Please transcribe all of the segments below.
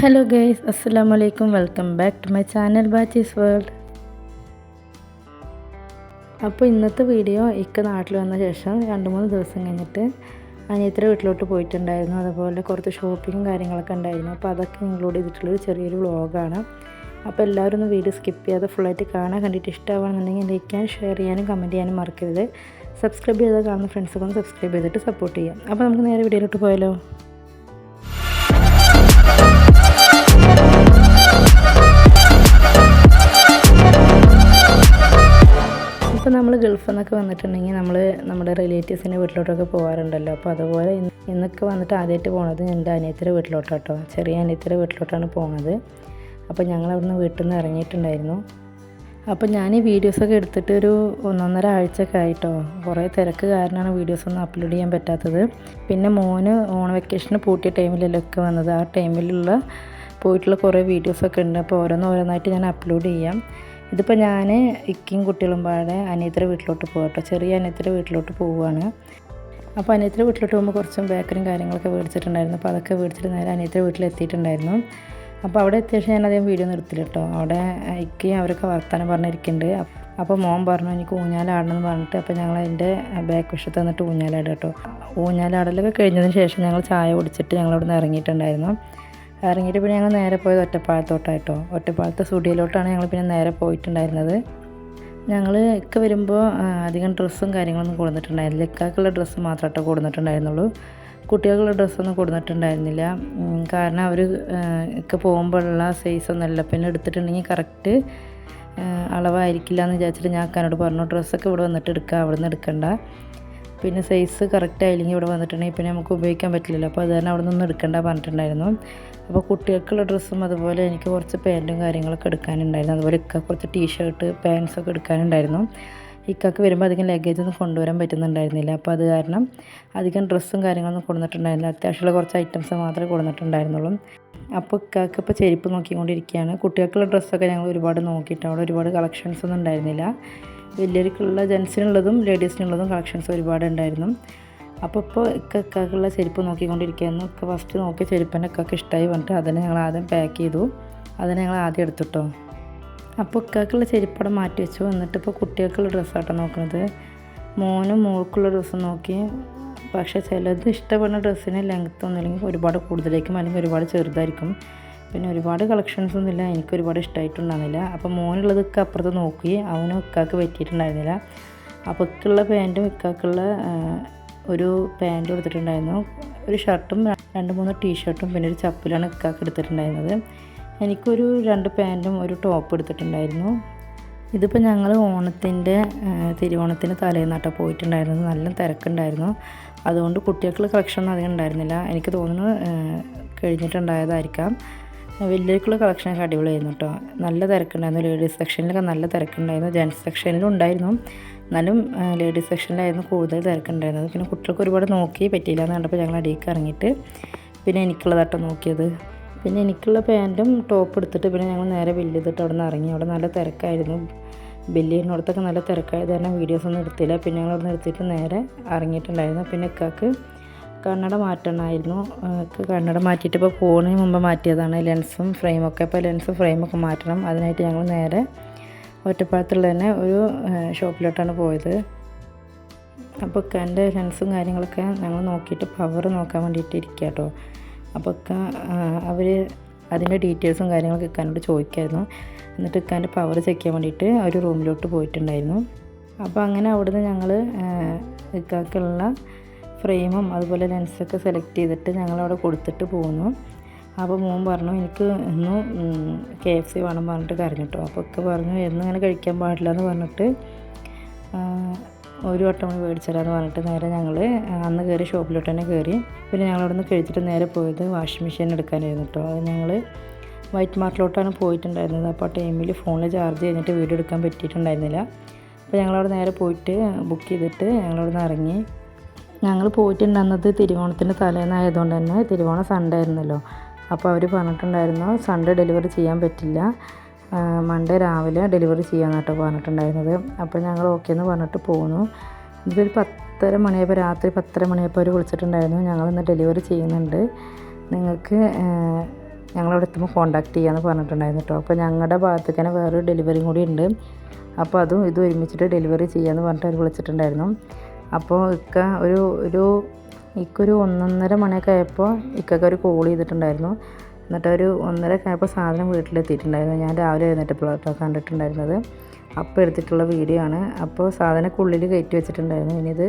Hello guys അസ്സാം വലൈക്കും welcome back to my channel ബാച്ചീസ് world അപ്പോൾ ഇന്നത്തെ വീഡിയോ ഇക്ക നാട്ടിൽ വന്ന ശേഷം രണ്ട് മൂന്ന് ദിവസം കഴിഞ്ഞിട്ട് അനിയത്തിന്റെ വീട്ടിലോട്ട് പോയിട്ടുണ്ടായിരുന്നു. അതുപോലെ കുറച്ച് ഷോപ്പിങ്ങും കാര്യങ്ങളൊക്കെ ഉണ്ടായിരുന്നു. അപ്പോൾ അതൊക്കെ ഇൻക്ലൂഡ് ചെയ്തിട്ടുള്ളൊരു ചെറിയൊരു വ്ളോഗാണ് അപ്പോൾ എല്ലാവരും ഒന്ന് വീഡിയോ സ്കിപ്പ് ചെയ്യാതെ ഫുള്ളായിട്ട് കാണാൻ കണ്ടിട്ട് ഇഷ്ടമാണെന്നുണ്ടെങ്കിൽ ലൈക്ക് ഷെയർ ചെയ്യാനും കമന്റ് ചെയ്യാനും മറക്കരുത്. സബ്സ്ക്രൈബ് ചെയ്താൽ കാണുന്ന ഫ്രണ്ട്സൊക്കെ ഒന്ന് സബ്സ്ക്രൈബ് ചെയ്തിട്ട് സപ്പോർട്ട് ചെയ്യാം. അപ്പോൾ നമുക്ക് നേരെ വീഡിയോയിലോട്ട് പോയാലോ? ഇപ്പോൾ നമ്മൾ ഗൾഫിൽ നിന്നൊക്കെ വന്നിട്ടുണ്ടെങ്കിൽ നമ്മൾ നമ്മുടെ റിലേറ്റീവ്സിന്റെ വീട്ടിലോട്ടൊക്കെ പോകാറുണ്ടല്ലോ അപ്പോൾ അതുപോലെ ഇന്നൊക്കെ വന്നിട്ട് ആദ്യമായിട്ട് പോണത് എന്റെ അനിയത്തിന്റെ വീട്ടിലോട്ടോ ചെറിയ അനിയത്തിന്റെ വീട്ടിലോട്ടാണ് പോണത്. അപ്പോൾ ഞങ്ങൾ അവിടുന്ന് വീട്ടിൽ നിന്ന് ഇറങ്ങിയിട്ടുണ്ടായിരുന്നു. അപ്പോൾ ഞാൻ ഈ വീഡിയോസൊക്കെ എടുത്തിട്ട് ഒരു ഒന്നൊന്നര ആഴ്ചയൊക്കെ ആയിട്ടോ. കുറേ തിരക്ക് കാരണമാണ് വീഡിയോസ് വീഡിയോസൊന്നും അപ്ലോഡ് ചെയ്യാൻ പറ്റാത്തത്. പിന്നെ മോന് ഓൺ വെക്കേഷന് പൂട്ടിയ ടൈമിലല്ലോ ഒക്കെ വന്നത്. ആ ടൈമിലുള്ള പോയിട്ടുള്ള കുറേ വീഡിയോസൊക്കെ ഉണ്ട്. അപ്പോൾ ഓരോന്നോരോന്നായിട്ട് ഞാൻ അപ്ലോഡ് ചെയ്യാം. ഇതിപ്പോൾ ഞാൻ ഇക്കിയും കുട്ടികളും പാടെ അനിയത്തിന്റെ വീട്ടിലോട്ട് പോകട്ടോ ചെറിയ അനിയത്തിന്റെ വീട്ടിലോട്ട് പോവുകയാണ് അപ്പോൾ അനിയത്തിന്റെ വീട്ടിലോട്ട് പോകുമ്പോൾ കുറച്ചും ബേക്കറിയും കാര്യങ്ങളൊക്കെ മേടിച്ചിട്ടുണ്ടായിരുന്നു. അപ്പോൾ അതൊക്കെ മേടിച്ചിട്ട് നേരെ അനിയത്തിന്റെ വീട്ടിൽ എത്തിയിട്ടുണ്ടായിരുന്നു അപ്പോൾ അവിടെ എത്തിയ ശേഷം ഞാൻ അധികം വീഡിയോ നിർത്തില്ല കേട്ടോ അവിടെ ഇക്കി അവരൊക്കെ വർത്താനം പറഞ്ഞിരിക്കുന്നുണ്ട് അപ്പോൾ മോൻ പറഞ്ഞു എനിക്ക് ഊഞ്ഞാലാടണമെന്ന് പറഞ്ഞിട്ട് അപ്പോൾ ഞങ്ങൾ അതിന്റെ ബാക്ക് വശത്ത് വന്നിട്ട് ഊഞ്ഞാലാടുക കേട്ടോ ഊഞ്ഞാലാടലൊക്കെ കഴിഞ്ഞതിന് ശേഷം ഞങ്ങൾ ചായ കുടിച്ചിട്ട് ഞങ്ങൾ അവിടെ നിന്ന് ഇറങ്ങിയിട്ടുണ്ടായിരുന്നു. ഇറങ്ങിയിട്ട് പിന്നെ ഞങ്ങൾ നേരെ പോയത് ഒറ്റപ്പാലത്തോട്ടായിട്ടോ. ഒറ്റപ്പാലത്തെ സ്റ്റുഡിയോയിലോട്ടാണ് ഞങ്ങൾ പിന്നെ നേരെ പോയിട്ടുണ്ടായിരുന്നത്. ഞങ്ങൾ ഇക്ക വരുമ്പോൾ അധികം ഡ്രസ്സും കാര്യങ്ങളൊന്നും കൊടുത്തിട്ടുണ്ടായിരുന്നില്ല ഇക്കാക്കുള്ള ഡ്രസ്സ് മാത്രമായിട്ടോ കൊടുത്തിട്ടുണ്ടായിരുന്നുള്ളൂ കുട്ടികൾക്കുള്ള ഡ്രസ്സൊന്നും കൊടുത്തിട്ടുണ്ടായിരുന്നില്ല കാരണം അവർ ഒക്കെ പോകുമ്പോഴുള്ള സൈസൊന്നുമല്ല പിന്നെ എടുത്തിട്ടുണ്ടെങ്കിൽ കറക്റ്റ് അളവായിരിക്കില്ല എന്ന് വിചാരിച്ചിട്ട് ഞാൻ അക്കാനോട് പറഞ്ഞു ഡ്രസ്സൊക്കെ ഇവിടെ വന്നിട്ട് എടുക്കുക അവിടെ നിന്ന് എടുക്കണ്ട. പിന്നെ സൈസ് കറക്റ്റ് ആയില്ലെങ്കിൽ ഇവിടെ വന്നിട്ടുണ്ടെങ്കിൽ പിന്നെ നമുക്ക് ഉപയോഗിക്കാൻ പറ്റില്ലല്ലോ. അപ്പോൾ അത് തന്നെ അവിടെ നിന്ന് എടുക്കേണ്ട പറഞ്ഞിട്ടുണ്ടായിരുന്നു. അപ്പോൾ കുട്ടികൾക്കുള്ള ഡ്രസ്സും അതുപോലെ എനിക്ക് കുറച്ച് പാന്റും കാര്യങ്ങളൊക്കെ എടുക്കാനുണ്ടായിരുന്നു. അതുപോലെ ഇക്ക കുറച്ച് ടീഷർട്ട് പാൻസൊക്കെ എടുക്കാനുണ്ടായിരുന്നു. ഇക്കാക്ക് വരുമ്പോൾ അധികം ലഗേജ് ഒന്നും കൊണ്ടുവരാൻ പറ്റുന്നുണ്ടായിരുന്നില്ല. അപ്പോൾ അത് കാരണം അധികം ഡ്രസ്സും കാര്യങ്ങളൊന്നും കൊടുത്തിട്ടുണ്ടായിരുന്നില്ല അത്യാവശ്യമുള്ള കുറച്ച് ഐറ്റംസ് മാത്രമേ കൊടുത്തിട്ടുണ്ടായിരുന്നുള്ളൂ അപ്പോൾ ഇക്കാക്ക് ഇപ്പോൾ ചെരുപ്പ് നോക്കിക്കൊണ്ടിരിക്കുകയാണ്. കുട്ടികൾക്കുള്ള ഡ്രസ്സൊക്കെ ഞങ്ങൾ ഒരുപാട് നോക്കിയിട്ട് അവിടെ ഒരുപാട് കളക്ഷൻസ് ഒന്നും ഉണ്ടായിരുന്നില്ല. വലിയവർക്കുള്ള ജെൻസിനുള്ളതും ലേഡീസിനുള്ളതും കളക്ഷൻസ് ഒരുപാട് ഉണ്ടായിരുന്നു അപ്പോൾ ഇപ്പോൾ ഇക്കക്കുള്ള ചെരുപ്പ് നോക്കിക്കൊണ്ടിരിക്കുകയായിരുന്നു. ഒക്കെ ഫസ്റ്റ് നോക്കിയ ചെരുപ്പിന്റെ ഒക്കെ ഇഷ്ടമായി പറഞ്ഞിട്ട് അതിനെ ഞങ്ങൾ ആദ്യം പാക്ക് ചെയ്തു. അതിനെ ഞങ്ങൾ ആദ്യം എടുത്തിട്ടോ. അപ്പോൾ ഇക്കാക്കുള്ള ചെരുപ്പടം മാറ്റി വെച്ചു. എന്നിട്ട് ഇപ്പോൾ കുട്ടികൾക്കുള്ള ഡ്രസ്സാട്ടോ നോക്കുന്നത് മോനും മോൾക്കുള്ള ഡ്രസ്സ് നോക്കി. പക്ഷേ ചിലത് ഇഷ്ടപ്പെടുന്ന ഡ്രസ്സിന് ലെങ്ത്ത് ഒന്നുമില്ലെങ്കിൽ ഒരുപാട് കൂടുതലായിരിക്കും. അല്ലെങ്കിൽ ഒരുപാട് ചെറുതായിരിക്കും. പിന്നെ ഒരുപാട് കളക്ഷൻസ് ഇല്ല. എനിക്ക് ഒരുപാട് ഇഷ്ടമായിട്ടുണ്ടായിരുന്നില്ല അപ്പോൾ മോനുള്ളത് ഇക്ക അപ്പുറത്ത് നോക്കി അവനും ഇക്കാക്ക് പറ്റിയിട്ടുണ്ടായിരുന്നില്ല. അപ്പോൾ ഇക്കുള്ള പാന്റും ഇക്കാക്കുള്ള ഒരു പാന്റും എടുത്തിട്ടുണ്ടായിരുന്നു. ഒരു ഷർട്ടും രണ്ട് മൂന്ന് ടീഷർട്ടും പിന്നെ ഒരു ചപ്പിലാണ് ഇക്കാക്ക് എടുത്തിട്ടുണ്ടായിരുന്നത്. എനിക്കൊരു രണ്ട് പാന്റും ഒരു ടോപ്പ് എടുത്തിട്ടുണ്ടായിരുന്നു. ഇതിപ്പോൾ ഞങ്ങൾ ഓണത്തിന്റെ തിരുവോണത്തിന് തലേന്നാട്ട പോയിട്ടുണ്ടായിരുന്നു നല്ല തിരക്കുണ്ടായിരുന്നു. അതുകൊണ്ട് കുട്ടികൾക്കുള്ള കളക്ഷൻ അധികം ഉണ്ടായിരുന്നില്ല. എനിക്ക് തോന്നുന്നു കഴിഞ്ഞിട്ടുണ്ടായതായിരിക്കാം. വലിയവർക്കുള്ള കളക്ഷനൊക്കെ അടിപൊളിയായിരുന്നു കേട്ടോ. നല്ല തിരക്കുണ്ടായിരുന്നു. ലേഡീസ് സെക്ഷനിലൊക്കെ നല്ല തിരക്കുണ്ടായിരുന്നു. ജെൻസ് സെക്ഷനിലും ഉണ്ടായിരുന്നു. എന്നാലും ലേഡീസ് സെക്ഷനിലായിരുന്നു കൂടുതൽ തിരക്കുണ്ടായിരുന്നത്. പിന്നെ കുട്ടികൾക്ക് ഒരുപാട് നോക്കി പറ്റിയില്ല എന്ന് കണ്ടപ്പോൾ ഞങ്ങൾ അടിയിലേക്ക് ഇറങ്ങിയിട്ട് പിന്നെ എനിക്കുള്ളതാട്ടോ നോക്കിയത്. പിന്നെ എനിക്കുള്ള പാന്റും ടോപ്പ് എടുത്തിട്ട് പിന്നെ ഞങ്ങൾ നേരെ ബില്ല് ചെയ്തിട്ട് അവിടെ നിന്ന് ഇറങ്ങി. അവിടെ നല്ല തിരക്കായിരുന്നു. ബില്ല് ചെയ്യുന്നിടത്തൊക്കെ നല്ല തിരക്കായത് കാരണം വീഡിയോസ് ഒന്നും എടുത്തില്ല. പിന്നെ ഞങ്ങൾ അവിടെ നിന്ന് എടുത്തിട്ട് നേരെ ഇറങ്ങിയിട്ടുണ്ടായിരുന്നു. പിന്നെ ഇക്കാക്ക് കണ്ണട മാറ്റണമായിരുന്നു. കണ്ണട മാറ്റിയിട്ട് ഇപ്പോൾ ഫോണിന് മുമ്പ് മാറ്റിയതാണ്. ലെൻസും ഫ്രെയിമൊക്കെ ഇപ്പോൾ ലെൻസും ഫ്രെയിമൊക്കെ മാറ്റണം. അതിനായിട്ട് ഞങ്ങൾ നേരെ ഒറ്റപ്പാലത്തുള്ള തന്നെ ഒരു ഷോപ്പിലോട്ടാണ് പോയത്. അപ്പോൾ എന്റെ ലെൻസും കാര്യങ്ങളൊക്കെ ഞങ്ങൾ നോക്കിയിട്ട് പവർ നോക്കാൻ വേണ്ടിയിട്ട് ഇരിക്കുക കേട്ടോ അപ്പോൾ അവർ അതിന്റെ ഡീറ്റെയിൽസും കാര്യങ്ങളൊക്കെ ഇക്കാനോട് ചോദിക്കായിരുന്നു. എന്നിട്ട് ഇക്കാന്റെ പവർ ചെക്ക് ചെയ്യാൻ വേണ്ടിയിട്ട് ഒരു റൂമിലോട്ട് പോയിട്ടുണ്ടായിരുന്നു. അപ്പോൾ അങ്ങനെ അവിടുന്ന് ഞങ്ങൾ ഇക്കാക്കുള്ള ഫ്രെയിമും അതുപോലെ ലെൻസൊക്കെ സെലക്ട് ചെയ്തിട്ട് ഞങ്ങളവിടെ കൊടുത്തിട്ട് പോന്നു. അപ്പോൾ മോൻ പറഞ്ഞു എനിക്ക് ഇന്ന് കെ എഫ് സി വേണം പറഞ്ഞിട്ട് കരഞ്ഞിട്ടോ. അപ്പോൾ ഒക്കെ പറഞ്ഞു എന്നും ഇങ്ങനെ കഴിക്കാൻ പാടില്ല എന്ന് പറഞ്ഞിട്ട് ഒരു വട്ടം കൂടി മേടിച്ചാലെന്ന് പറഞ്ഞിട്ട് നേരെ ഞങ്ങൾ അന്ന് കയറി ഷോപ്പിലോട്ട് തന്നെ കയറി പിന്നെ ഞങ്ങൾ നിന്ന് കഴിച്ചിട്ട് നേരെ പോയത് വാഷിംഗ് മെഷീൻ എടുക്കാനായിരുന്നു കേട്ടോ അത് ഞങ്ങൾ വൈറ്റ് മാർട്ടിലോട്ടാണ് പോയിട്ടുണ്ടായിരുന്നത്. അപ്പോൾ ആ ടൈമിൽ ഫോണിൽ ചാർജ് കഴിഞ്ഞിട്ട് വീഡിയോ എടുക്കാൻ പറ്റിയിട്ടുണ്ടായിരുന്നില്ല. അപ്പോൾ ഞങ്ങളവിടെ നേരെ പോയിട്ട് ബുക്ക് ചെയ്തിട്ട് ഞങ്ങളവിടെ നിന്ന് ഇറങ്ങി. ഞങ്ങൾ പോയിട്ടുണ്ടെന്നത് തിരുവോണത്തിന്റെ തലേന്നായതുകൊണ്ട് തന്നെ തിരുവോണം സൺഡേ ആയിരുന്നല്ലോ. അപ്പോൾ അവർ പറഞ്ഞിട്ടുണ്ടായിരുന്നു സൺഡേ ഡെലിവറി ചെയ്യാൻ പറ്റില്ല. മൺഡേ രാവിലെ ഡെലിവറി ചെയ്യാമെന്ന് കേട്ടോ പറഞ്ഞിട്ടുണ്ടായിരുന്നത്. അപ്പോൾ ഞങ്ങൾ ഓക്കെ എന്ന് പറഞ്ഞിട്ട് പോന്നു. ഇതൊരു പത്തര മണിയപ്പോൾ രാത്രി പത്തര മണിയപ്പോൾ അവർ വിളിച്ചിട്ടുണ്ടായിരുന്നു. ഞങ്ങൾ ഇന്ന് ഡെലിവറി ചെയ്യുന്നുണ്ട്. നിങ്ങൾക്ക് ഞങ്ങളവിടെ എത്തുമ്പോൾ കോൺടാക്ട് ചെയ്യാമെന്ന് പറഞ്ഞിട്ടുണ്ടായിരുന്നു കേട്ടോ അപ്പോൾ ഞങ്ങളുടെ ഭാഗത്തേക്ക് തന്നെ വേറൊരു ഡെലിവറിയും കൂടി ഉണ്ട്. അപ്പോൾ അതും ഇത് ഒരുമിച്ചിട്ട് ഡെലിവറി ചെയ്യാമെന്ന് പറഞ്ഞിട്ട് അവർ വിളിച്ചിട്ടുണ്ടായിരുന്നു. അപ്പോൾ ഇക്ക ഒരു ഒരു ഇക്കൊരു ഒന്നൊന്നര മണിയൊക്കെ ആയപ്പോൾ ഇക്കൊക്കെ ഒരു കോൾ ചെയ്തിട്ടുണ്ടായിരുന്നു. എന്നിട്ട് ഒരു ഒന്നര ആയപ്പോൾ സാധനം വീട്ടിലെത്തിയിട്ടുണ്ടായിരുന്നു. ഞാൻ രാവിലെ എഴുന്നേറ്റപ്പോഴാട്ടോ കണ്ടിട്ടുണ്ടായിരുന്നത്. അപ്പോൾ എടുത്തിട്ടുള്ള വീഡിയോ ആണ്. അപ്പോൾ സാധനമൊക്കെ ഉള്ളിൽ കയറ്റി വെച്ചിട്ടുണ്ടായിരുന്നു. ഇത്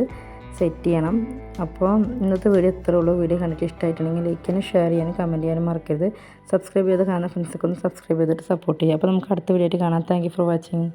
സെറ്റ് ചെയ്യണം. അപ്പോൾ ഇന്നത്തെ വീഡിയോ ഇത്രേ ഉള്ളൂ. വീഡിയോ കണ്ടിട്ട് ഇഷ്ടമായിട്ടുണ്ടെങ്കിൽ ലൈക്ക് ചെയ്യാനും ഷെയർ ചെയ്യാനും കമന്റ് ചെയ്യാനും മറക്കരുത്. സബ്സ്ക്രൈബ് ചെയ്ത് കാണുന്ന ഫ്രണ്ട്സൊക്കെ ഒന്ന് സബ്സ്ക്രൈബ് ചെയ്തിട്ട് സപ്പോർട്ട് ചെയ്യുക. അപ്പോൾ നമുക്ക് അടുത്ത വീഡിയോ ആയിട്ട് കാണാം. Thank for watching